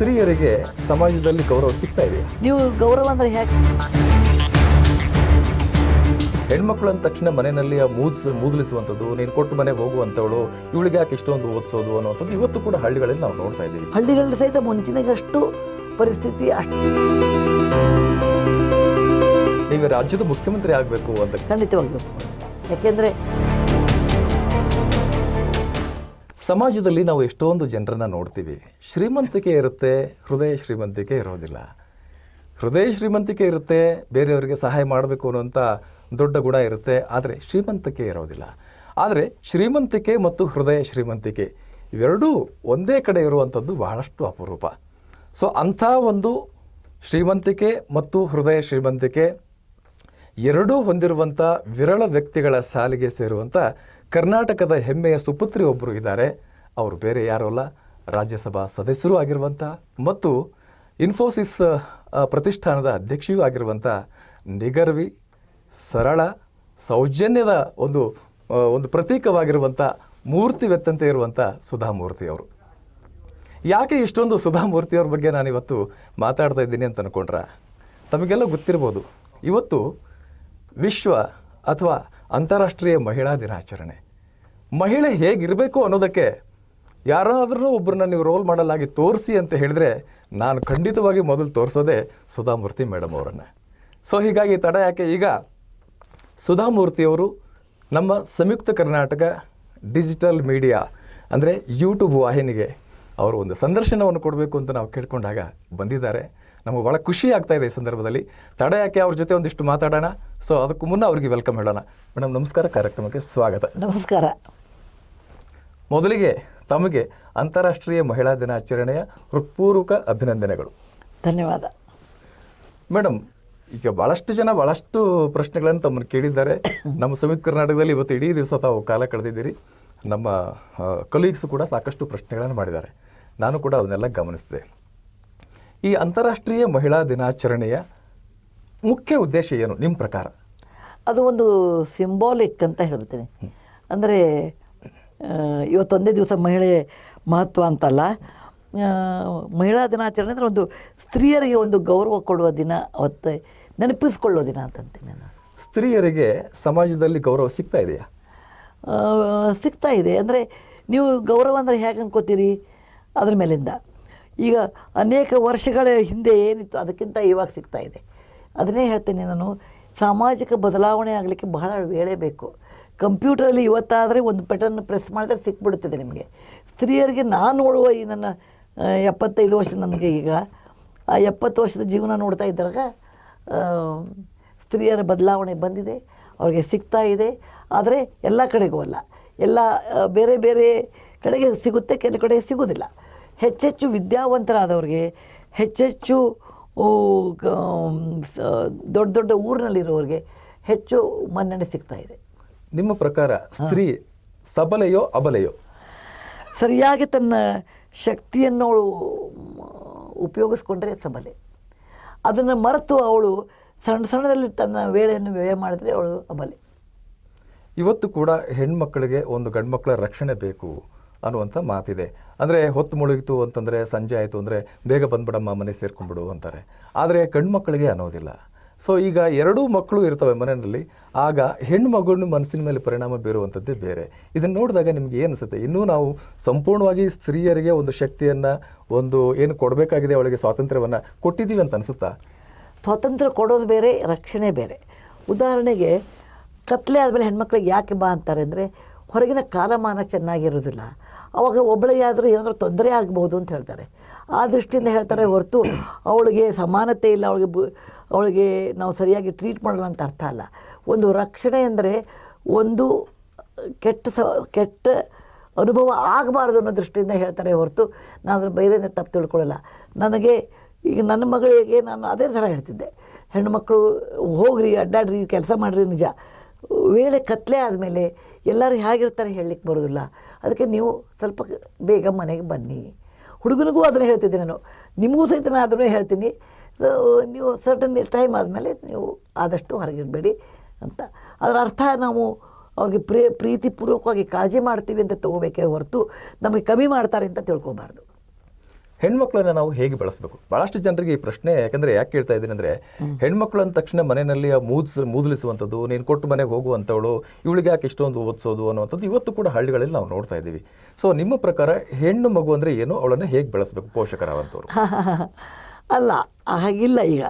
ಸ್ತ್ರೀಯರಿಗೆ ಸಮಾಜದಲ್ಲಿ ಗೌರವ ಸಿಗ್ತಾ ಇದೆ. ನೀವು ಗೌರವ ಅಂದ್ರೆ ಹೇಗೆ? ಹೆಣ್ಮಕ್ಳು ಅಂದ ತಕ್ಷಣ ಮನೆಯಲ್ಲಿ ಆ ಮೂದ್ ಮೂದಲಿಸುವಂಥದ್ದು ನೀನು ಕೊಟ್ಟು ಮನೆಗೆ ಹೋಗುವಂಥವಳು ಇವಳಿಗೆ ಯಾಕೆ ಇಷ್ಟೊಂದು ಓದಿಸೋದು ಅನ್ನುವಂಥದ್ದು ಇವತ್ತು ಕೂಡ ಹಳ್ಳಿಗಳಲ್ಲಿ ನಾವು ನೋಡ್ತಾ ಇದ್ದೀವಿ. ಹಳ್ಳಿಗಳಲ್ಲಿ ಸಹಿತ ಮುಂಚಿನಷ್ಟು ಪರಿಸ್ಥಿತಿ ಅಷ್ಟು ನೀವು ರಾಜ್ಯದ ಮುಖ್ಯಮಂತ್ರಿ ಆಗಬೇಕು ಅಂತ ಖಂಡಿತವಾಗಿ ಯಾಕೆಂದರೆ ಸಮಾಜದಲ್ಲಿ ನಾವು ಎಷ್ಟೊಂದು ಜನರನ್ನು ನೋಡ್ತೀವಿ. ಶ್ರೀಮಂತಿಕೆ ಇರುತ್ತೆ, ಹೃದಯ ಶ್ರೀಮಂತಿಕೆ ಇರೋದಿಲ್ಲ. ಹೃದಯ ಶ್ರೀಮಂತಿಕೆ ಇರುತ್ತೆ, ಬೇರೆಯವರಿಗೆ ಸಹಾಯ ಮಾಡಬೇಕು ಅನ್ನುವಂಥ ದೊಡ್ಡ ಗುಣ ಇರುತ್ತೆ, ಆದರೆ ಶ್ರೀಮಂತಿಕೆ ಇರೋದಿಲ್ಲ. ಆದರೆ ಶ್ರೀಮಂತಿಕೆ ಮತ್ತು ಹೃದಯ ಶ್ರೀಮಂತಿಕೆ ಇವೆರಡೂ ಒಂದೇ ಕಡೆ ಇರುವಂಥದ್ದು ಬಹಳಷ್ಟು ಅಪರೂಪ. ಸೊ ಅಂಥ ಒಂದು ಶ್ರೀಮಂತಿಕೆ ಮತ್ತು ಹೃದಯ ಶ್ರೀಮಂತಿಕೆ ಎರಡೂ ಹೊಂದಿರುವಂಥ ವಿರಳ ವ್ಯಕ್ತಿಗಳ ಸಾಲಿಗೆ ಸೇರುವಂಥ ಕರ್ನಾಟಕದ ಹೆಮ್ಮೆಯ ಸುಪುತ್ರಿ ಒಬ್ಬರು ಇದ್ದಾರೆ. ಅವರು ಬೇರೆ ಯಾರೂ ಅಲ್ಲ, ರಾಜ್ಯಸಭಾ ಸದಸ್ಯರೂ ಆಗಿರುವಂಥ ಮತ್ತು ಇನ್ಫೋಸಿಸ್ ಪ್ರತಿಷ್ಠಾನದ ಅಧ್ಯಕ್ಷೆಯೂ ಆಗಿರುವಂಥ ನಿಗರ್ವಿ, ಸರಳ, ಸೌಜನ್ಯದ ಒಂದು ಒಂದು ಪ್ರತೀಕವಾಗಿರುವಂಥ ಮೂರ್ತಿವೆತ್ತಂತೆ ಇರುವಂಥ ಸುಧಾಮೂರ್ತಿ ಅವರು. ಯಾಕೆ ಇಷ್ಟೊಂದು ಸುಧಾಮೂರ್ತಿಯವ್ರ ಬಗ್ಗೆ ನಾನು ಇವತ್ತು ಮಾತಾಡ್ತಾ ಇದ್ದೀನಿ ಅಂತ ಅಂದ್ಕೊಂಡ್ರೆ ತಮಗೆಲ್ಲ ಗೊತ್ತಿರ್ಬೋದು. ಇವತ್ತು ವಿಶ್ವ ಅಥವಾ ಅಂತಾರಾಷ್ಟ್ರೀಯ ಮಹಿಳಾ ದಿನಾಚರಣೆ. ಮಹಿಳೆ ಹೇಗಿರಬೇಕು ಅನ್ನೋದಕ್ಕೆ ಯಾರಾದರೂ ಒಬ್ಬರನ್ನ ನೀವು ರೋಲ್ ಮಾಡಲಾಗಿ ತೋರಿಸಿ ಅಂತ ಹೇಳಿದ್ರೆ ನಾನು ಖಂಡಿತವಾಗಿ ಮೊದಲು ತೋರಿಸೋದೇ ಸುಧಾಮೂರ್ತಿ ಮೇಡಮ್ ಅವರನ್ನು. ಸೊ ಹೀಗಾಗಿ ತಡ ಯಾಕೆ? ಈಗ ಸುಧಾಮೂರ್ತಿಯವರು ನಮ್ಮ ಸಂಯುಕ್ತ ಕರ್ನಾಟಕ ಡಿಜಿಟಲ್ ಮೀಡಿಯಾ, ಅಂದರೆ ಯೂಟ್ಯೂಬ್ ವಾಹಿನಿಗೆ ಅವರು ಒಂದು ಸಂದರ್ಶನವನ್ನು ಕೊಡಬೇಕು ಅಂತ ನಾವು ಕೇಳ್ಕೊಂಡಾಗ ಬಂದಿದ್ದಾರೆ. ನಮಗೆ ಭಾಳ ಖುಷಿ ಆಗ್ತಾ ಇದೆ ಈ ಸಂದರ್ಭದಲ್ಲಿ. ತಡ ಯಾಕೆ? ಅವ್ರ ಜೊತೆ ಒಂದಿಷ್ಟು ಮಾತಾಡೋಣ. ಸೊ ಅದಕ್ಕೂ ಮುನ್ನ ಅವರಿಗೆ ವೆಲ್ಕಮ್ ಹೇಳೋಣ. ಮೇಡಮ್ ನಮಸ್ಕಾರ. ಕಾರ್ಯಕ್ರಮಕ್ಕೆ ಸ್ವಾಗತ. ನಮಸ್ಕಾರ. ಮೊದಲಿಗೆ ತಮಗೆ ಅಂತಾರಾಷ್ಟ್ರೀಯ ಮಹಿಳಾ ದಿನಾಚರಣೆಯ ಹೃತ್ಪೂರ್ವಕ ಅಭಿನಂದನೆಗಳು. ಧನ್ಯವಾದ. ಮೇಡಮ್ ಈಗ ಭಾಳಷ್ಟು ಜನ ಭಾಳಷ್ಟು ಪ್ರಶ್ನೆಗಳನ್ನು ತಮ್ಮನ್ನು ಕೇಳಿದ್ದಾರೆ. ನಮ್ಮ ಸಂಯುಕ್ತ ಕರ್ನಾಟಕದಲ್ಲಿ ಇವತ್ತು ಇಡೀ ದಿವಸ ತಾವು ಕಾಲ ಕಳೆದಿದ್ದೀರಿ. ನಮ್ಮ ಕಲೀಗ್ಸ್ ಕೂಡ ಸಾಕಷ್ಟು ಪ್ರಶ್ನೆಗಳನ್ನು ಮಾಡಿದ್ದಾರೆ. ನಾನು ಕೂಡ ಅದನ್ನೆಲ್ಲ ಗಮನಿಸಿದೆ. ಈ ಅಂತಾರಾಷ್ಟ್ರೀಯ ಮಹಿಳಾ ದಿನಾಚರಣೆಯ ಮುಖ್ಯ ಉದ್ದೇಶ ಏನು? ನಿಮ್ಮ ಪ್ರಕಾರ? ಅದು ಒಂದು ಸಿಂಬಾಲಿಕ್ ಅಂತ ಹೇಳ್ತೀನಿ. ಅಂದರೆ ಇವತ್ತೊಂದೇ ದಿವಸ ಮಹಿಳೆ ಮಹತ್ವ ಅಂತಲ್ಲ ಮಹಿಳಾ ದಿನಾಚರಣೆ ಅಂದರೆ ಒಂದು ಸ್ತ್ರೀಯರಿಗೆ ಒಂದು ಗೌರವ ಕೊಡುವ ದಿನ ಅವತ್ತು ನೆನಪಿಸ್ಕೊಳ್ಳೋ ದಿನ ಅಂತಂತೀನಿ ನಾನು. ಸ್ತ್ರೀಯರಿಗೆ ಸಮಾಜದಲ್ಲಿ ಗೌರವ ಸಿಗ್ತಾ ಇದೆಯಾ? ಸಿಗ್ತಾ ಇದೆ. ಅಂದರೆ ನೀವು ಗೌರವ ಅಂದರೆ ಹೇಗೆ ಅನ್ಕೋತೀರಿ? ಅದ್ರ ಮೇಲಿಂದ. ಈಗ ಅನೇಕ ವರ್ಷಗಳ ಹಿಂದೆ ಏನಿತ್ತು ಅದಕ್ಕಿಂತ ಇವಾಗ ಸಿಗ್ತಾ ಇದೆ. ಅದನ್ನೇ ಹೇಳ್ತೀನಿ ನಾನು, ಸಾಮಾಜಿಕ ಬದಲಾವಣೆ ಆಗಲಿಕ್ಕೆ ಬಹಳ ವೇಳೆ ಬೇಕು. ಕಂಪ್ಯೂಟರಲ್ಲಿ ಇವತ್ತಾದರೆ ಒಂದು ಬಟನ್ ಪ್ರೆಸ್ ಮಾಡಿದ್ರೆ ಸಿಕ್ಬಿಡುತ್ತದೆ ನಿಮಗೆ. ಸ್ತ್ರೀಯರಿಗೆ ನಾನು ನೋಡುವ ಈ ನನ್ನ ಎಪ್ಪತ್ತೈದು ವರ್ಷ ನನಗೆ ಈಗ. ಆ ಎಪ್ಪತ್ತು ವರ್ಷದ ಜೀವನ ನೋಡ್ತಾ ಇದ್ದಾಗ ಸ್ತ್ರೀಯರ ಬದಲಾವಣೆ ಬಂದಿದೆ, ಅವ್ರಿಗೆ ಸಿಗ್ತಾ ಇದೆ. ಆದರೆ ಎಲ್ಲ ಕಡೆಗೂ ಅಲ್ಲ. ಎಲ್ಲ ಬೇರೆ ಬೇರೆ ಕಡೆಗೆ ಸಿಗುತ್ತೆ ಕೆಲವು ಕಡೆ ಸಿಗೋದಿಲ್ಲ ಹೆಚ್ಚೆಚ್ಚು ವಿದ್ಯಾವಂತರಾದವ್ರಿಗೆ ಹೆಚ್ಚೆಚ್ಚು ಸ- ದೊಡ್ಡ ದೊಡ್ಡ ಊರಿನಲ್ಲಿರೋರಿಗೆ ಹೆಚ್ಚು ಮನ್ನಣೆ ಸಿಗ್ತಾ ಇದೆ. ನಿಮ್ಮ ಪ್ರಕಾರ ಸ್ತ್ರೀ ಸಬಲೆಯೋ ಅಬಲೆಯೋ? ಸರಿಯಾಗಿ ತನ್ನ ಶಕ್ತಿಯನ್ನು ಅವಳು ಉಪಯೋಗಿಸ್ಕೊಂಡ್ರೆ ಸಬಲೆ. ಅದನ್ನು ಮರೆತು ಅವಳು ಸಣ್ಣ ಸಣ್ಣದಲ್ಲಿ ತನ್ನ ವೇಳೆಯನ್ನು ವ್ಯಯ ಮಾಡಿದ್ರೆ ಅವಳು ಅಬಲೆ. ಇವತ್ತು ಕೂಡ ಹೆಣ್ಮಕ್ಕಳಿಗೆ ಒಂದು ಗಂಡ್ಮಕ್ಳ ರಕ್ಷಣೆ ಬೇಕು ಅನ್ನುವಂಥ ಮಾತಿದೆ. ಅಂದರೆ ಹೊತ್ತು ಮುಳುಗಿತು ಅಂತಂದರೆ ಸಂಜೆ ಆಯಿತು ಅಂದರೆ ಬೇಗ ಬಂದ್ಬಿಡಮ್ಮ, ಮನೆ ಸೇರ್ಕೊಂಡ್ಬಿಡು ಅಂತಾರೆ. ಆದರೆ ಗಂಡ್ಮಕ್ಳಿಗೆ ಅನ್ನೋದಿಲ್ಲ. ಸೊ ಈಗ ಎರಡೂ ಮಕ್ಕಳು ಇರ್ತವೆ ಮನೆಯಲ್ಲಿ, ಆಗ ಹೆಣ್ಣು ಮಗುವಿನ ಮನಸ್ಸಿನ ಮೇಲೆ ಪರಿಣಾಮ ಬೀರುವಂಥದ್ದೇ ಬೇರೆ. ಇದನ್ನು ನೋಡಿದಾಗ ನಿಮಗೆ ಏನು ಅನಿಸುತ್ತೆ? ಇನ್ನೂ ನಾವು ಸಂಪೂರ್ಣವಾಗಿ ಸ್ತ್ರೀಯರಿಗೆ ಒಂದು ಶಕ್ತಿಯನ್ನು, ಒಂದು ಏನು ಕೊಡಬೇಕಾಗಿದೆ ಅವಳಿಗೆ ಸ್ವಾತಂತ್ರ್ಯವನ್ನು ಕೊಟ್ಟಿದ್ದೀವಿ ಅಂತ ಅನಿಸುತ್ತಾ? ಸ್ವಾತಂತ್ರ್ಯ ಕೊಡೋದು ಬೇರೆ, ರಕ್ಷಣೆ ಬೇರೆ. ಉದಾಹರಣೆಗೆ, ಕತ್ಲೆ ಆದಮೇಲೆ ಹೆಣ್ಮಕ್ಳಿಗೆ ಯಾಕೆ ಬಾ ಅಂತಾರೆ ಅಂದರೆ, ಹೊರಗಿನ ಕಾಲಮಾನ ಚೆನ್ನಾಗಿರೋದಿಲ್ಲ. ಅವಾಗ ಒಬ್ಬಳಿಗೆ ಆದರೂ ಏನಾದರೂ ತೊಂದರೆ ಆಗ್ಬೋದು ಅಂತ ಹೇಳ್ತಾರೆ. ಆ ದೃಷ್ಟಿಯಿಂದ ಹೇಳ್ತಾರೆ ಹೊರತು ಅವಳಿಗೆ ಸಮಾನತೆ ಇಲ್ಲ, ಅವಳಿಗೆ ಬು, ಅವಳಿಗೆ ನಾವು ಸರಿಯಾಗಿ ಟ್ರೀಟ್ ಮಾಡಲ್ಲ ಅಂತ ಅರ್ಥ ಅಲ್ಲ. ಒಂದು ರಕ್ಷಣೆ ಅಂದರೆ ಒಂದು ಕೆಟ್ಟ ಸ, ಕೆಟ್ಟ ಅನುಭವ ಆಗಬಾರ್ದು ಅನ್ನೋ ದೃಷ್ಟಿಯಿಂದ ಹೇಳ್ತಾರೆ ಹೊರತು ನಾನು ಅದ್ರ ಬೇರೆ ತಪ್ಪು ತಿಳ್ಕೊಳ್ಳಲ್ಲ. ನನಗೆ ಈಗ ನನ್ನ ಮಗಳಿಗೆ ನಾನು ಅದೇ ಥರ ಹೇಳ್ತಿದ್ದೆ. ಹೆಣ್ಣುಮಕ್ಕಳು ಹೋಗ್ರಿ, ಅಡ್ಡಾಡ್ರಿ, ಕೆಲಸ ಮಾಡಿರಿ ನಿಜ. ವೇಳೆ ಕತ್ಲೆ ಆದಮೇಲೆ ಎಲ್ಲರೂ ಹೇಗಿರ್ತಾರೆ ಹೇಳಲಿಕ್ಕೆ ಬರೋದಿಲ್ಲ. ಅದಕ್ಕೆ ನೀವು ಸ್ವಲ್ಪ ಬೇಗ ಮನೆಗೆ ಬನ್ನಿ. ಹುಡುಗನಿಗೂ ಅದನ್ನು ಹೇಳ್ತಿದ್ದೆ ನಾನು. ನಿಮಗೂ ಸಹಿತ ನಾನು ಅದನ್ನು ಹೇಳ್ತೀನಿ. ನೀವು ಸರ್ಟನ್ ಟೈಮ್ ಆದಮೇಲೆ ನೀವು ಆದಷ್ಟು ಹೊರಗಿರಬೇಡಿ ಅಂತ. ಅದರ ಅರ್ಥ ನಾವು ಅವ್ರಿಗೆ ಪ್ರೇ, ಪ್ರೀತಿಪೂರ್ವಕವಾಗಿ ಕಾಳಜಿ ಮಾಡ್ತೀವಿ ಅಂತ ತೊಗೋಬೇಕೇ ಹೊರತು ನಮಗೆ ಕಮ್ಮಿ ಮಾಡ್ತಾರೆ ಅಂತ ತಿಳ್ಕೊಬಾರ್ದು. ಹೆಣ್ಮಕ್ಳನ್ನ ನಾವು ಹೇಗೆ ಬೆಳೆಸಬೇಕು? ಬಹಳಷ್ಟು ಜನರಿಗೆ ಈ ಪ್ರಶ್ನೆ ಯಾಕಂದ್ರೆ ಯಾಕೆ ಹೇಳ್ತಾ ಇದ್ದೀನಿ ಅಂದ್ರೆ ಹೆಣ್ಮಕ್ಳು ಅಂದ ತಕ್ಷಣ ಮನೆಯಲ್ಲಿ ಮೂದ್ ಮೂದಲಿಸುವಂಥದ್ದು ನೀನು ಕೊಟ್ಟು ಮನೆಗೆ ಹೋಗುವಂಥವಳು ಇವಳಿಗೆ ಯಾಕೆ ಇಷ್ಟೊಂದು ಓದಿಸೋದು ಅನ್ನುವಂಥದ್ದು ಇವತ್ತು ಕೂಡ ಹಳ್ಳಿಗಳಲ್ಲಿ ನಾವು ನೋಡ್ತಾ ಇದ್ದೀವಿ. ಸೊ ನಿಮ್ಮ ಪ್ರಕಾರ ಹೆಣ್ಣು ಮಗು ಅಂದ್ರೆ ಏನು? ಅವಳನ್ನು ಹೇಗೆ ಬೆಳೆಸಬೇಕು ಪೋಷಕರಾದಂಥವ್ರು? ಅಲ್ಲ ಹಾಗಿಲ್ಲ ಈಗ.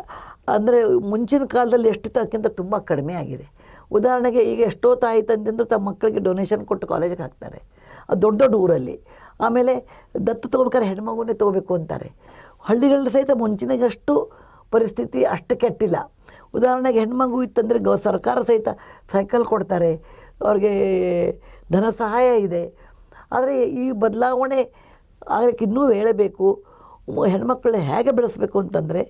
ಅಂದರೆ ಮುಂಚಿನ ಕಾಲದಲ್ಲಿ ಎಷ್ಟು ತಕ್ಕಿಂತ ತುಂಬ ಕಡಿಮೆ ಆಗಿದೆ. ಉದಾಹರಣೆಗೆ ಈಗ ಎಷ್ಟೋ ತಾಯಿ ತಂದೆಂದು ತಮ್ಮ ಮಕ್ಕಳಿಗೆ ಡೊನೇಷನ್ ಕೊಟ್ಟು ಕಾಲೇಜಿಗೆ ಹಾಕ್ತಾರೆ. ಅದು ದೊಡ್ಡ ದೊಡ್ಡ ಊರಲ್ಲಿ. ಆಮೇಲೆ ದತ್ತು ತೊಗೋಬೇಕಾದ್ರೆ ಹೆಣ್ಮಗುನೇ ತೊಗೋಬೇಕು ಅಂತಾರೆ. ಹಳ್ಳಿಗಳಲ್ಲಿ ಸಹಿತ ಮುಂಚಿನಗಷ್ಟು ಪರಿಸ್ಥಿತಿ ಅಷ್ಟು ಕೆಟ್ಟಿಲ್ಲ. ಉದಾಹರಣೆಗೆ ಹೆಣ್ಮಗು ಇತ್ತಂದರೆ ಗೌ ಸರ್ಕಾರ ಸಹಿತ ಸೈಕಲ್ ಕೊಡ್ತಾರೆ, ಅವ್ರಿಗೆ ಧನ ಸಹಾಯ ಇದೆ. ಆದರೆ ಈ ಬದಲಾವಣೆ ಆಗಕ್ಕೆ ಇನ್ನೂ ಹೇಳಬೇಕು ಹೆಣ್ಮಕ್ಳನ್ನ ಹೇಗೆ ಬೆಳೆಸಬೇಕು ಅಂತಂದರೆ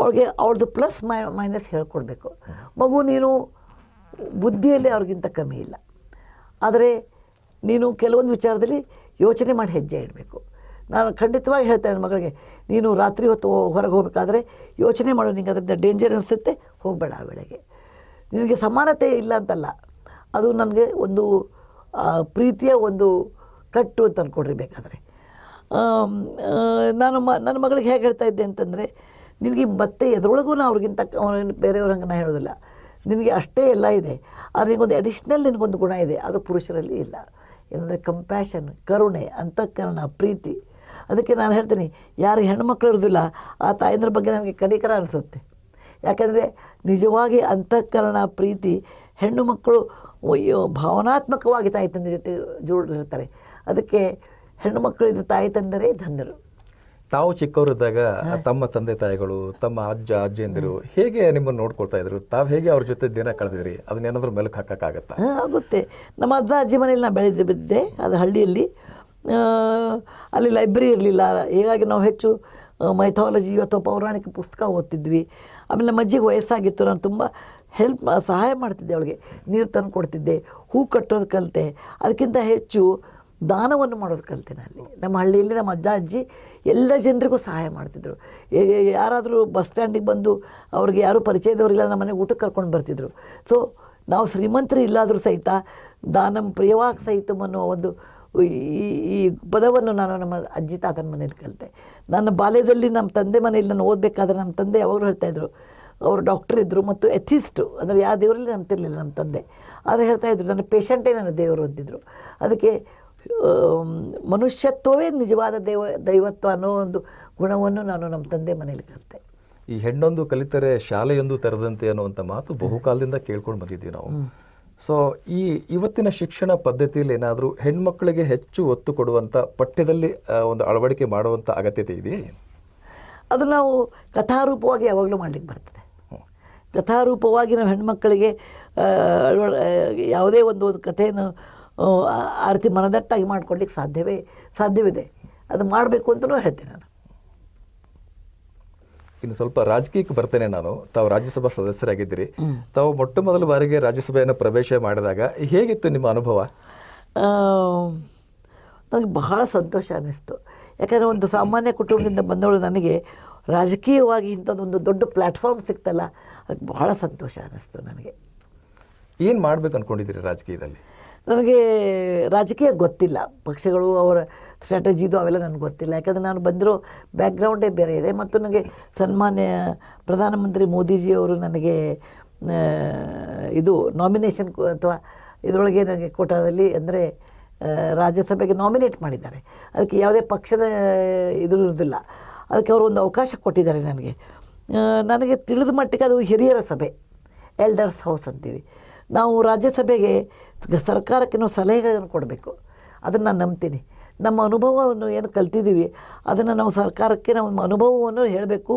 ಅವ್ರಿಗೆ ಅವ್ರದ್ದು ಪ್ಲಸ್ ಮೈ, ಮೈನಸ್ ಹೇಳ್ಕೊಡ್ಬೇಕು. ಮಗು ನೀನು ಬುದ್ಧಿಯಲ್ಲಿ ಅವ್ರಿಗಿಂತ ಕಮ್ಮಿ ಇಲ್ಲ. ಆದರೆ ನೀನು ಕೆಲವೊಂದು ವಿಚಾರದಲ್ಲಿ ಯೋಚನೆ ಮಾಡಿ ಹೆಜ್ಜೆ ಇಡಬೇಕು. ನಾನು ಖಂಡಿತವಾಗಿ ಹೇಳ್ತೇನೆ ನನ್ನ ಮಗಳಿಗೆ, ನೀನು ರಾತ್ರಿ ಹೊತ್ತು ಹೊರಗೆ ಹೋಗಬೇಕಾದ್ರೆ ಯೋಚನೆ ಮಾಡು ನಿಂಗೆ ಅದರಿಂದ ಡೇಂಜರ್ ಅನಿಸುತ್ತೆ, ಹೋಗಬೇಡ ಆ ವೇಳೆಗೆ. ನಿನಗೆ ಸಮಾನತೆ ಇಲ್ಲ ಅಂತಲ್ಲ, ಅದು ನನಗೆ ಒಂದು ಪ್ರೀತಿಯ ಒಂದು ಕಟ್ಟು ಅಂತ ಅಂದ್ಕೊಡ್ರಿ ಬೇಕಾದರೆ. ನಾನು ಮ, ನನ್ನ ಮಗಳಿಗೆ ಹೇಗೆ ಹೇಳ್ತಾ ಇದ್ದೆ ಅಂತಂದರೆ, ನಿನಗೆ ಮತ್ತೆ ಎದ್ರೊಳಗೂ ನಾನು ಅವ್ರಿಗಿಂತ ಬೇರೆಯವ್ರ ಹಂಗೆ ನಾ ಹೇಳೋದಿಲ್ಲ. ನಿನಗೆ ಅಷ್ಟೇ ಎಲ್ಲ ಇದೆ, ಆದರೆ ನಿನಗೊಂದು ಅಡಿಷ್ನಲ್ ನಿನಗೊಂದು ಗುಣ ಇದೆ, ಅದು ಪುರುಷರಲ್ಲಿ ಇಲ್ಲ. ಏನಂದರೆ ಕಂಪ್ಯಾಷನ್ ಕರುಣೆ, ಅಂತಃಕರಣ, ಪ್ರೀತಿ. ಅದಕ್ಕೆ ನಾನು ಹೇಳ್ತೀನಿ, ಯಾರು ಹೆಣ್ಮಕ್ಳು ಇರೋದಿಲ್ಲ, ಆ ತಾಯಂದ್ರ ಬಗ್ಗೆ ನನಗೆ ಕಡಿಕರ ಅನಿಸುತ್ತೆ. ಯಾಕಂದರೆ ನಿಜವಾಗಿ ಅಂತಃಕರಣ, ಪ್ರೀತಿ ಹೆಣ್ಣು ಮಕ್ಕಳು ಭಾವನಾತ್ಮಕವಾಗಿ ತಾಯಿ ತಂದೆ ಜೊತೆ ಜೋಡಿರ್ತಾರೆ. ಅದಕ್ಕೆ ಹೆಣ್ಣು ಮಕ್ಕಳಿದ್ದು ತಾಯಿ ತಂದರೇ ಧನ್ಯರು. ತಾವು ಚಿಕ್ಕವರಿದ್ದಾಗ ತಮ್ಮ ತಂದೆ ತಾಯಿಗಳು ತಮ್ಮ ಅಜ್ಜ ಅಜ್ಜಿಯಂದಿರು ಹೇಗೆ ನಿಮ್ಮನ್ನು ನೋಡ್ಕೊಳ್ತಾ ಇದ್ರು? ತಾವು ಹೇಗೆ ಅವ್ರ ಜೊತೆ ದಿನ ಕಳೆದಿದ್ರಿ? ಅದನ್ನೇನಾದ್ರೂ ಮೆಲುಕು ಹಾಕಕ್ಕಾಗತ್ತಾ? ಆಗುತ್ತೆ ನಮ್ಮ ಅಜ್ಜ ಅಜ್ಜಿ ಮನೇಲಿ ನಾನು ಬೆಳೆದು ಬಿದ್ದೆ ಅದು ಹಳ್ಳಿಯಲ್ಲಿ. ಅಲ್ಲಿ ಲೈಬ್ರರಿ ಇರಲಿಲ್ಲ. ಹೀಗಾಗಿ ನಾವು ಹೆಚ್ಚು ಮೈಥಾಲಜಿ ಅಥವಾ ಪೌರಾಣಿಕ ಪುಸ್ತಕ ಓದ್ತಿದ್ವಿ. ಆಮೇಲೆ ನಮ್ಮ ಅಜ್ಜಿಗೆ ವಯಸ್ಸಾಗಿತ್ತು. ನಾನು ತುಂಬ ಹೆಲ್ಪ್ ಸಹಾಯ ಮಾಡ್ತಿದ್ದೆ ಅವಳಿಗೆ. ನೀರು ತಂದು ಕೊಡ್ತಿದ್ದೆ ಹೂ ಕಟ್ಟೋದು ಕಲಿತೆ. ಅದಕ್ಕಿಂತ ಹೆಚ್ಚು ದಾನವನ್ನು ಮಾಡೋದು ಕಲಿತೆ ನಾನು ನಮ್ಮ ಹಳ್ಳಿಯಲ್ಲಿ ನಮ್ಮ ಅಜ್ಜ, ಅಜ್ಜಿ ಎಲ್ಲ ಜನರಿಗೂ ಸಹಾಯ ಮಾಡ್ತಿದ್ರು. ಯಾರಾದರೂ ಬಸ್ ಸ್ಟ್ಯಾಂಡಿಗೆ ಬಂದು ಅವ್ರಿಗೆ ಯಾರೂ ಪರಿಚಯದವರಿಲ್ಲ, ನಮ್ಮ ಮನೆಗೆ ಊಟಕ್ಕೆ ಕರ್ಕೊಂಡು ಬರ್ತಿದ್ರು. ಸೊ ನಾವು ಶ್ರೀಮಂತರು ಇಲ್ಲಾದರೂ ಸಹಿತ ದಾನಂ ಪ್ರಿಯವಾಗಿ ಸಹಿತ ಅನ್ನೋ ಒಂದು ಈ ಈ ಪದವನ್ನು ನಾನು ನಮ್ಮ ಅಜ್ಜಿ ತಾತನ ಮನೇಲಿ ಕಲಿತೆ. ನನ್ನ ಬಾಲ್ಯದಲ್ಲಿ ನಮ್ಮ ತಂದೆ ಮನೆಯಲ್ಲಿ ನಾನು ಓದಬೇಕಾದ್ರೆ ನಮ್ಮ ತಂದೆ ಯಾವಾಗಲೂ ಹೇಳ್ತಾಯಿದ್ರು ಅವರು ಡಾಕ್ಟರ್ ಇದ್ದರು ಮತ್ತು ಎಥಿಸ್ಟು ಅಂದರೆ ಯಾವ ದೇವರಲ್ಲಿ ನಂಬ್ತಿರ್ಲಿಲ್ಲ ನಮ್ಮ ತಂದೆ. ಆದರೆ ಹೇಳ್ತಾಯಿದ್ರು ನನ್ನ ಪೇಷಂಟೇ ನನ್ನ ದೇವರು ಅಂತಿದ್ರು. ಅದಕ್ಕೆ ಮನುಷ್ಯತ್ವವೇ ನಿಜವಾದ ದೇವ ದೈವತ್ವ ಅನ್ನೋ ಒಂದು ಗುಣವನ್ನು ನಾನು ನಮ್ಮ ತಂದೆ ಮನೇಲಿ ಕಲಿತೆ. ಈ ಹೆಣ್ಣೊಂದು ಕಲಿತರೆ ಶಾಲೆಯೊಂದು ತೆರೆದಂತೆ ಅನ್ನುವಂಥ ಮಾತು ಬಹುಕಾಲದಿಂದ ಕೇಳ್ಕೊಂಡು ಬಂದಿದ್ದೀವಿ ನಾವು. ಸೊ ಈ ಇವತ್ತಿನ ಶಿಕ್ಷಣ ಪದ್ಧತಿಯಲ್ಲಿ ಏನಾದರೂ ಹೆಣ್ಮಕ್ಳಿಗೆ ಹೆಚ್ಚು ಒತ್ತು ಕೊಡುವಂಥ ಪಠ್ಯದಲ್ಲಿ ಒಂದು ಅಳವಡಿಕೆ ಮಾಡುವಂಥ ಅಗತ್ಯತೆ ಇದೆಯೇ? ಅದು ನಾವು ಕಥಾರೂಪವಾಗಿ ಯಾವಾಗಲೂ ಮಾಡಲಿಕ್ಕೆ ಬರ್ತದೆ. ಕಥಾರೂಪವಾಗಿ ನಾವು ಹೆಣ್ಮಕ್ಕಳಿಗೆ ಯಾವುದೇ ಒಂದು ಒಂದು ಕಥೆಯನ್ನು ಆ, ಆ ರೀತಿ ಮನದಟ್ಟಾಗಿ ಮಾಡ್ಕೊಡ್ಲಿಕ್ಕೆ ಸಾಧ್ಯವೇ ಸಾಧ್ಯವಿದೆ. ಅದು ಮಾಡಬೇಕು ಅಂತಲೂ ಹೇಳ್ತೀನಿ ನಾನು. ಇನ್ನು ಸ್ವಲ್ಪ ರಾಜಕೀಯಕ್ಕೆ ಬರ್ತೇನೆ ನಾನು. ತಾವು ರಾಜ್ಯಸಭಾ ಸದಸ್ಯರಾಗಿದ್ದೀರಿ. ತಾವು ಮೊಟ್ಟ ಮೊದಲ ಬಾರಿಗೆ ರಾಜ್ಯಸಭೆಯನ್ನು ಪ್ರವೇಶ ಮಾಡಿದಾಗ ಹೇಗಿತ್ತು ನಿಮ್ಮ ಅನುಭವ? ನನಗೆ ಬಹಳ ಸಂತೋಷ ಅನ್ನಿಸ್ತು. ಯಾಕಂದರೆ ಒಂದು ಸಾಮಾನ್ಯ ಕುಟುಂಬದಿಂದ ಬಂದವಳು ನನಗೆ ರಾಜಕೀಯವಾಗಿ ಇಂಥದ್ದೊಂದು ದೊಡ್ಡ ಪ್ಲ್ಯಾಟ್ಫಾರ್ಮ್ ಸಿಕ್ತಲ್ಲ ಅದಕ್ಕೆ ಬಹಳ ಸಂತೋಷ ಅನ್ನಿಸ್ತು ನನಗೆ. ಏನು ಮಾಡ್ಬೇಕು ಅಂದ್ಕೊಂಡಿದ್ದೀರಿ ರಾಜಕೀಯದಲ್ಲಿ? ನನಗೆ ರಾಜಕೀಯ ಗೊತ್ತಿಲ್ಲ. ಪಕ್ಷಗಳು ಅವರ ಸ್ಟ್ರಾಟಜಿದು ಅವೆಲ್ಲ ನನಗೆ ಗೊತ್ತಿಲ್ಲ. ಯಾಕಂದರೆ ನಾನು ಬಂದಿರೋ ಬ್ಯಾಕ್ಗ್ರೌಂಡೇ ಬೇರೆ ಇದೆ. ಮತ್ತು ನನಗೆ ಸನ್ಮಾನ್ಯ ಪ್ರಧಾನಮಂತ್ರಿ ಮೋದಿಜಿಯವರು ನನಗೆ ಇದು ನಾಮಿನೇಷನ್ ಅಥವಾ ಇದರೊಳಗೆ ನನಗೆ ಕೋಟಾದಲ್ಲಿ ಅಂದರೆ ರಾಜ್ಯಸಭೆಗೆ ನಾಮಿನೇಟ್ ಮಾಡಿದ್ದಾರೆ. ಅದಕ್ಕೆ ಯಾವುದೇ ಪಕ್ಷದ ಇದು ಇರೋದಿಲ್ಲ ಅದಕ್ಕೆ ಅವರು ಒಂದು ಅವಕಾಶ ಕೊಟ್ಟಿದ್ದಾರೆ ನನಗೆ. ನನಗೆ ತಿಳಿದ ಮಟ್ಟಿಗೆ ಅದು ಹಿರಿಯರ ಸಭೆ ಎಲ್ಡರ್ಸ್ ಹೌಸ್ ಅಂತೀವಿ. ನಾವು ರಾಜ್ಯಸಭೆಗೆ ಸರ್ಕಾರಕ್ಕೆ ನಾವು ಸಲಹೆಗಳನ್ನು ಕೊಡಬೇಕು. ಅದನ್ನು ನಾನು ನಂಬ್ತೀನಿ. ನಮ್ಮ ಅನುಭವವನ್ನು ಏನು ಕಲ್ತಿದ್ದೀವಿ, ಅದನ್ನು ನಾವು ಸರ್ಕಾರಕ್ಕೆ ನಮ್ಮ ಅನುಭವವನ್ನು ಹೇಳಬೇಕು.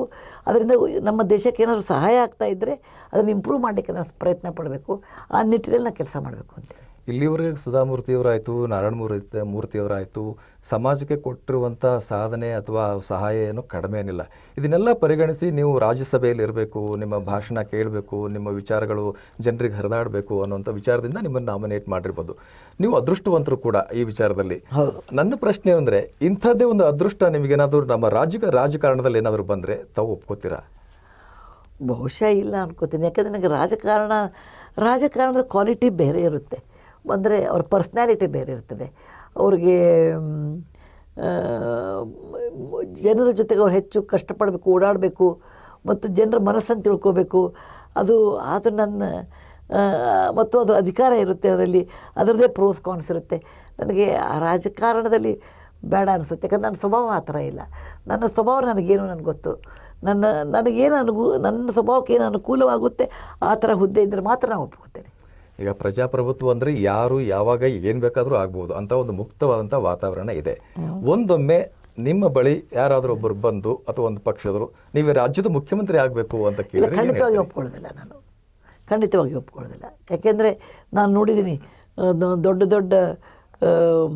ಅದರಿಂದ ನಮ್ಮ ದೇಶಕ್ಕೆ ಏನಾದರೂ ಸಹಾಯ ಆಗ್ತಾ ಇದ್ದರೆ ಅದನ್ನು ಇಂಪ್ರೂವ್ ಮಾಡಲಿಕ್ಕೆ ನಾವು ಪ್ರಯತ್ನ ಪಡಬೇಕು. ಆ ನಿಟ್ಟಿನಲ್ಲಿ ನಾವು ಕೆಲಸ ಮಾಡಬೇಕು ಅಂತೇಳಿ ಇಲ್ಲಿವರೆಗೆ ಸುಧಾಮೂರ್ತಿಯವರಾಯಿತು ನಾರಾಯಣ ಮೂರ್ತಿ ಮೂರ್ತಿಯವರಾಯಿತು ಸಮಾಜಕ್ಕೆ ಕೊಟ್ಟಿರುವಂಥ ಸಾಧನೆ ಅಥವಾ ಸಹಾಯ ಏನು ಕಡಿಮೆ ಏನಿಲ್ಲ. ಇದನ್ನೆಲ್ಲ ಪರಿಗಣಿಸಿ ನೀವು ರಾಜ್ಯಸಭೆಯಲ್ಲಿ ಇರಬೇಕು ನಿಮ್ಮ ಭಾಷಣ ಕೇಳಬೇಕು ನಿಮ್ಮ ವಿಚಾರಗಳು ಜನರಿಗೆ ಹರಿದಾಡಬೇಕು ಅನ್ನುವಂಥ ವಿಚಾರದಿಂದ ನಿಮ್ಮನ್ನು ನಾಮಿನೇಟ್ ಮಾಡಿರ್ಬೋದು. ನೀವು ಅದೃಷ್ಟವಂತರು ಕೂಡ ಈ ವಿಚಾರದಲ್ಲಿ. ನನ್ನ ಪ್ರಶ್ನೆ ಅಂದರೆ ಇಂಥದ್ದೇ ಒಂದು ಅದೃಷ್ಟ ನಿಮಗೇನಾದರೂ ನಮ್ಮ ರಾಜ್ಯದ ರಾಜಕಾರಣದಲ್ಲಿ ಏನಾದರೂ ಬಂದರೆ ತಾವು ಒಪ್ಕೋತೀರಾ? ಬಹುಶಃ ಇಲ್ಲ ಅನ್ಕೋತೀನಿ. ಯಾಕಂದರೆ ನನಗೆ ರಾಜಕಾರಣ ರಾಜಕಾರಣದ ಕ್ವಾಲಿಟಿ ಬೇರೆ ಇರುತ್ತೆ. ಅಂದರೆ ಅವ್ರ ಪರ್ಸ್ನಾಲಿಟಿ ಬೇರೆ ಇರ್ತದೆ. ಅವ್ರಿಗೆ ಜನರ ಜೊತೆಗೆ ಅವ್ರು ಹೆಚ್ಚು ಕಷ್ಟಪಡಬೇಕು, ಓಡಾಡಬೇಕು ಮತ್ತು ಜನರ ಮನಸ್ಸನ್ನು ತಿಳ್ಕೋಬೇಕು. ಅದು ಅದು ನನ್ನ ಮತ್ತು ಅದು ಅಧಿಕಾರ ಇರುತ್ತೆ ಅದರಲ್ಲಿ. ಅದರದ್ದೇ ಪ್ರೋಸ್ ಕಾನ್ಸ್ ಇರುತ್ತೆ. ನನಗೆ ಆ ರಾಜಕಾರಣದಲ್ಲಿ ಬೇಡ ಅನಿಸುತ್ತೆ. ಯಾಕಂದ್ರೆ ನನ್ನ ಸ್ವಭಾವ ಆ ಥರ ಇಲ್ಲ. ನನ್ನ ಸ್ವಭಾವ ನನಗೇನು ನನಗೆ ಗೊತ್ತು. ನನ್ನ, ನನಗೇನು ಅನುಗೂ, ನನ್ನ ಸ್ವಭಾವಕ್ಕೆ ಏನು ಅನುಕೂಲವಾಗುತ್ತೆ ಆ ಥರ ಹುದ್ದೆ ಇದ್ದರೆ ಮಾತ್ರ ನಾನು ಒಪ್ಕೋತೇನೆ ಈಗ ಪ್ರಜಾಪ್ರಭುತ್ವ ಅಂದರೆ ಯಾರು ಯಾವಾಗ ಏನು ಬೇಕಾದರೂ ಆಗ್ಬೋದು ಅಂತ ಒಂದು ಮುಕ್ತವಾದಂಥ ವಾತಾವರಣ ಇದೆ. ಒಂದೊಮ್ಮೆ ನಿಮ್ಮ ಬಳಿ ಯಾರಾದರೂ ಒಬ್ಬರು ಬಂದು ಅಥವಾ ಒಂದು ಪಕ್ಷದರು ನೀವೇ ರಾಜ್ಯದ ಮುಖ್ಯಮಂತ್ರಿ ಆಗಬೇಕು ಅಂತ ಕೇಳಿ ಖಂಡಿತವಾಗಿ? ಒಪ್ಕೊಳ್ಳೋದಿಲ್ಲ ನಾನು. ಖಂಡಿತವಾಗಿ ಒಪ್ಕೊಳ್ಳೋದಿಲ್ಲ. ಯಾಕೆಂದರೆ ನಾನು ನೋಡಿದ್ದೀನಿ ದೊಡ್ಡ ದೊಡ್ಡ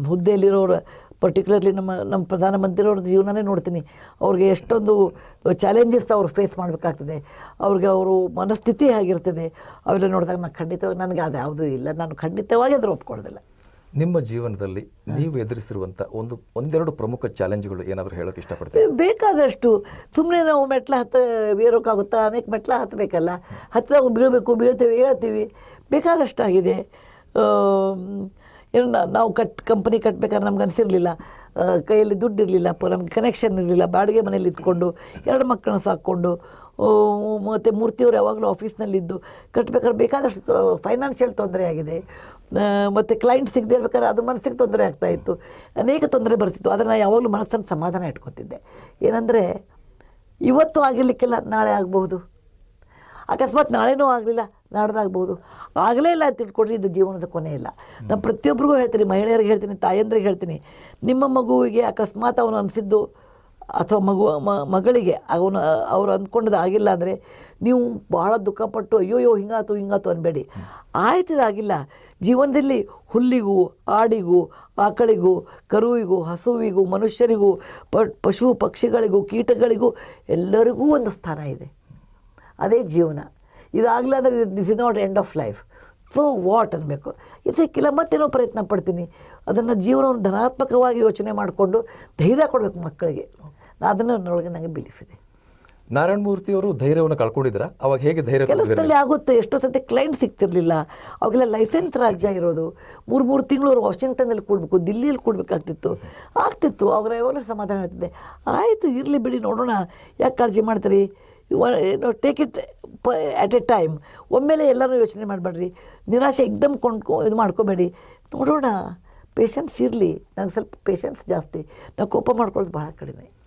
ಹುದ್ದೆಯಲ್ಲಿರೋರು ಪರ್ಟಿಕ್ಯುಲರ್ಲಿ ನಮ್ಮ ನಮ್ಮ ಪ್ರಧಾನಮಂತ್ರಿಯವ್ರ ಜೀವನನೇ ನೋಡ್ತೀನಿ. ಅವ್ರಿಗೆ ಎಷ್ಟೊಂದು ಚಾಲೆಂಜಸ್ ಅವ್ರು ಫೇಸ್ ಮಾಡಬೇಕಾಗ್ತದೆ. ಅವ್ರಿಗೆ ಅವರು ಮನಸ್ಥಿತಿ ಹೇಗಿರ್ತದೆ ಅವೆಲ್ಲ ನೋಡಿದಾಗ ನಾನು ಖಂಡಿತವಾಗಿ ನನಗೆ ಅದು ಯಾವುದೂ ಇಲ್ಲ. ನಾನು ಖಂಡಿತವಾಗಿ ಅದ್ರ ಒಪ್ಕೊಳ್ಳೋದಿಲ್ಲ. ನಿಮ್ಮ ಜೀವನದಲ್ಲಿ ನೀವು ಎದುರಿಸಿರುವಂಥ ಒಂದು ಒಂದೆರಡು ಪ್ರಮುಖ ಚಾಲೆಂಜ್ಗಳು ಏನಾದರೂ ಹೇಳೋಕೆ ಇಷ್ಟಪಡ್ತೀವಿ ಬೇಕಾದಷ್ಟು. ಸುಮ್ಮನೆ ನಾವು ಮೆಟ್ಲ ಹತ್ತ ಏರೋಕ್ಕಾಗುತ್ತಾ? ಅನೇಕ ಮೆಟ್ಲ ಹತ್ತಬೇಕಲ್ಲ. ಹತ್ತಿದಾಗ ಬೀಳಬೇಕು ಬೀಳ್ತೇವೆ ಹೇಳ್ತೀವಿ. ಬೇಕಾದಷ್ಟಾಗಿದೆ. ಏನು ನಾವು ಕಟ್ ಕಂಪ್ನಿ ಕಟ್ಟಬೇಕಾದ್ರೆ ನಮ್ಗೆ ಅನಿಸಿರಲಿಲ್ಲ. ಕೈಯಲ್ಲಿ ದುಡ್ಡು ಇರಲಿಲ್ಲ ಪ ನಮಗೆ ಕನೆಕ್ಷನ್ ಇರಲಿಲ್ಲ, ಬಾಡಿಗೆ ಮನೇಲಿ ಇದ್ಕೊಂಡು, ಎರಡು ಮಕ್ಕಳನ್ನ ಸಾಕ್ಕೊಂಡು ಮತ್ತು ಮೂರ್ತಿಯವರು ಯಾವಾಗಲೂ ಆಫೀಸ್ನಲ್ಲಿದ್ದು ಕಟ್ಟಬೇಕಾದ್ರೆ ಬೇಕಾದಷ್ಟು ಫೈನಾನ್ಷಿಯಲ್ ತೊಂದರೆ ಆಗಿದೆ. ಮತ್ತು ಕ್ಲೈಂಟ್ ಸಿಗದೆ ಇರ್ಬೇಕಾದ್ರೆ ಅದು ಮನಸ್ಸಿಗೆ ತೊಂದರೆ ಆಗ್ತಾಯಿತ್ತು ಅನೇಕ ತೊಂದರೆ ಬರ್ತಿತ್ತು. ಆದರೆ ನಾನು ಯಾವಾಗಲೂ ಮನಸ್ಸನ್ನು ಸಮಾಧಾನ ಇಟ್ಕೊತಿದ್ದೆ. ಏನಂದರೆ, ಇವತ್ತು ಆಗಿರಲಿಕ್ಕಿಲ್ಲ ನಾಳೆ ಆಗಬಹುದು. ಅಕಸ್ಮಾತ್ ನಾಳೆನೂ ಆಗಲಿಲ್ಲ. ನಾಡ್ದಾಗ್ಬೋದು. ಆಗಲೇ ಇಲ್ಲ ತಿಳ್ಕೊಡ್ರಿ, ಇದು ಜೀವನದ ಕೊನೆ ಇಲ್ಲ. ನಾನು ಪ್ರತಿಯೊಬ್ಬರಿಗೂ ಹೇಳ್ತೀನಿ, ಮಹಿಳೆಯರಿಗೆ ಹೇಳ್ತೀನಿ, ತಾಯಂದ್ರಿಗೆ ಹೇಳ್ತೀನಿ. ನಿಮ್ಮ ಮಗುವಿಗೆ ಅಕಸ್ಮಾತ್ ಅವನು ಅನಿಸಿದ್ದು ಅಥವಾ ಮಗು ಮಗಳಿಗೆ ಅವನು, ಅವ್ರು ಅಂದ್ಕೊಂಡದ್ದು ಆಗಿಲ್ಲ ಅಂದರೆ ನೀವು ಭಾಳ ದುಃಖಪಟ್ಟು, ಅಯ್ಯೋಯ್ಯೋ ಹಿಂಗಾತು ಹಿಂಗಾತು ಅನ್ಬೇಡಿ. ಆಯ್ತದಾಗಿಲ್ಲ ಜೀವನದಲ್ಲಿ ಹುಲ್ಲಿಗೂ, ಆಡಿಗೂ, ಆಕಳಿಗೂ, ಕರುವಿಗೂ, ಹಸುವಿಗೂ, ಮನುಷ್ಯರಿಗೂ ಪಶು ಪಕ್ಷಿಗಳಿಗೂ, ಕೀಟಗಳಿಗೂ ಎಲ್ಲರಿಗೂ ಒಂದು ಸ್ಥಾನ ಇದೆ. ಅದೇ ಜೀವನ. ಇದಾಗಲ್ಲ ಅಂದರೆ this is not end of life so what ಅನ್ಬೇಕು? ಇದಕ್ಕೆಲ್ಲ ಮತ್ತೇನೋ ಪ್ರಯತ್ನ ಪಡ್ತೀನಿ. ಅದನ್ನು ಜೀವನವನ್ನು ಧನಾತ್ಮಕವಾಗಿ ಯೋಚನೆ ಮಾಡಿಕೊಂಡು ಧೈರ್ಯ ಕೊಡಬೇಕು ಮಕ್ಕಳಿಗೆ. ಅದನ್ನು ನನ್ನೊಳಗೆ ನನಗೆ ಬಿಲೀಫ್ ಇದೆ. ನಾರಾಯಣ ಮೂರ್ತಿಯವರು ಧೈರ್ಯವನ್ನು ಕಳ್ಕೊಂಡಿದ್ರ ಅವಾಗ ಹೇಗೆ ಧೈರ್ಯ? ಕೆಲಸದಲ್ಲಿ ಆಗುತ್ತೆ ಎಷ್ಟೋ ಸತಿ ಕ್ಲೈಂಟ್ ಸಿಗ್ತಿರ್ಲಿಲ್ಲ. ಅವಾಗೆಲ್ಲ ಲೈಸೆನ್ಸ್ ರಾಜ್ಯ ಇರೋದು. ಮೂರು ಮೂರು ತಿಂಗಳು ಅವರು ವಾಷಿಂಗ್ಟನ್ನಲ್ಲಿ ಕೂಡಬೇಕು ದಿಲ್ಲಿಯಲ್ಲಿ ಕೂಡಬೇಕಾಗ್ತಿತ್ತು. ಆಗ್ತಿತ್ತು ಅವರ ಯಾವಾಗಲೂ ಸಮಾಧಾನ ಹೇಳ್ತಿದ್ದೆ ಆಯಿತು ಇರಲಿ ಬಿಡಿ ನೋಡೋಣ. ಯಾಕೆ ಕಾಳಜಿ ಮಾಡ್ತೀರಿ? ಏನು ಟೇಕ್ ಇಟ್ ಪ ಆ್ಯಟ್ ಎ ಟೈಮ್ ಒಮ್ಮೆಲೆ ಎಲ್ಲರೂ ಯೋಚನೆ ಮಾಡಬೇಡ್ರಿ. ನಿರಾಶೆ ಎಕ್ದಮ್ ಕೊಂಡ್ಕೊ, ಇದು ಮಾಡ್ಕೋಬೇಡಿ. ನೋಡೋಣ ಪೇಷನ್ಸ್ ಇರಲಿ. ನನಗೆ ಸ್ವಲ್ಪ ಪೇಷನ್ಸ್ ಜಾಸ್ತಿ. ನಾವು ಕೋಪ ಮಾಡ್ಕೊಳ್ಳೋದು ಭಾಳ ಕಡಿಮೆ.